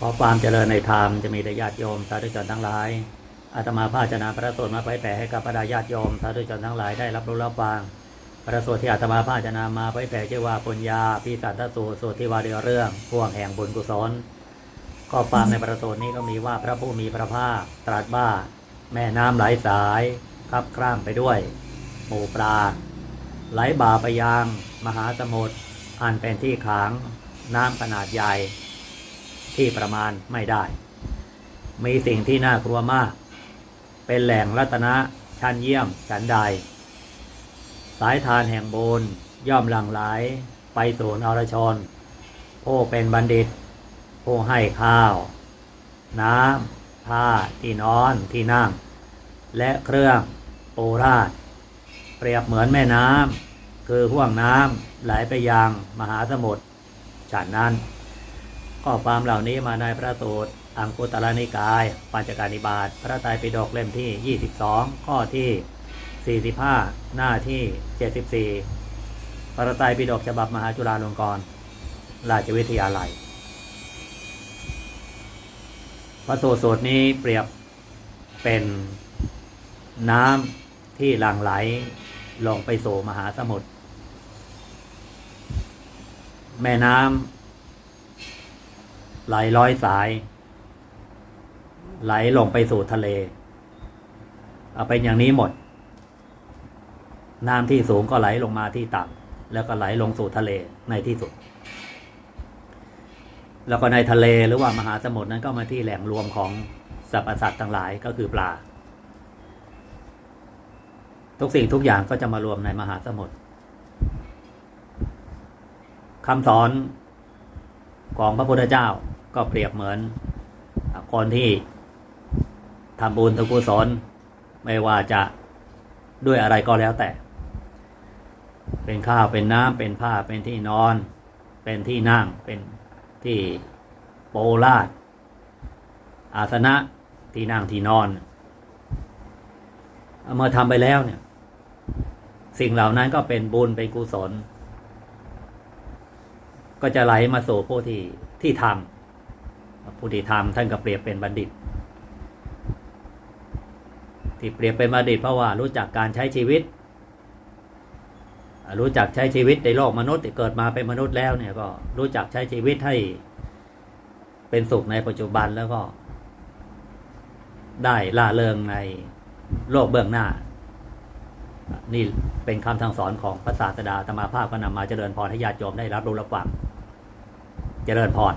ขอความเจริญในธรรมจะมีแด่ญาติโยมสาธุชนทั้งหลายอาตมาภาชนะพระสวดมาไปแผ่ให้กับบรรดาญาติโยมสาธุชนทั้งหลายได้รับรู้รับฟังพระสวดที่อาตมาภาชนะมาไปแผ่ชื่อว่าปุญญาปีสันทสูตรสวดที่ว่าเดียวเรื่องพ่วงแห่งบุญกุศลก็ฟังในประสวดนี้ก็มีว่าพระผู้มีพระภาคตรัสว่าแม่น้ำไหลสายคับคร่ามไปด้วย หมู่ปลา ไหลบ่าไปยัง มหาสมุทรอันเป็นที่ขัง น้ำขนาดใหญ่ ที่ประมาณไม่ได้ มีสิ่งที่น่ากลัวมาก เป็นแหล่งรัตนะชั้นเยี่ยมชั้นใด สายทานแห่งบุญย่อมหลั่งไหลไปสู่นรชน ผู้เป็นบัณฑิต ผู้ให้ข้าว น้ำผ้าที่นอนที่นั่ง และเครื่องปูราดเปรียบเหมือนแม่น้ำคือห่วงน้ำไหลไปยังมหาสมุทรฉันนั้น ข้อความเหล่านี้มาในพระสูตร อังคุตรนิกาย ปัญจการนิบาตพระไตรปิฎกเล่มที่ 22 ข้อที่ 45 หน้าที่ 74 พระไตรปิฎกฉบับมหาจุฬาลงกรณราชวิทยาลัย พระสูตรสูตรนี้เปรียบเป็นน้ำที่หลั่งไหลลงไปสู่มหาสมุทรแม่น้ำ ไหลร้อยสาย ไหลลงไปสู่ทะเล เอาเป็นอย่างนี้หมด น้ำที่สูงก็ไหลลงมาที่ต่ำแล้วก็ไหลลงสู่ทะเลในที่สุด แล้วก็ในทะเลหรือว่ามหาสมุทรนั้นก็มาที่แหล่งรวมของสรรพสัตว์ทั้งหลายก็คือปลา ทุกสิ่งทุกอย่างก็จะมารวมในมหาสมุทรคำสอนของพระพุทธเจ้า ก็เปรียบเหมือนคนที่ทำบุญทำกุศลไม่ว่าจะด้วยอะไรก็แล้วแต่ เป็นข้าวเป็นน้ำเป็นผ้าเป็นที่นอน เป็นที่นั่งเป็นที่โปลาดอาสนะที่นั่งที่นอนเอามาทำไปแล้วเนี่ย สิ่งเหล่านั้นก็เป็นบุญเป็นกุศล ก็จะไหลมาสู่ผู้ที่ที่ทำ ผู้ที่ทำท่านก็เปรียบเป็นบัณฑิต ที่เปรียบเป็นบัณฑิตเพราะว่ารู้จักการใช้ชีวิต รู้จักใช้ชีวิตในโลกมนุษย์ที่เกิดมาเป็นมนุษย์แล้วเนี่ยก็รู้จักใช้ชีวิตให้เป็นสุขในปัจจุบันแล้วก็ ได้ล่าเริงในโลกเบื้องหน้า นี่เป็นคำทางสอนของพระศาสดาธรรมาภาพก็นำมาเจริญพรให้ญาติโยมได้รับรู้รับฟังเจริญพร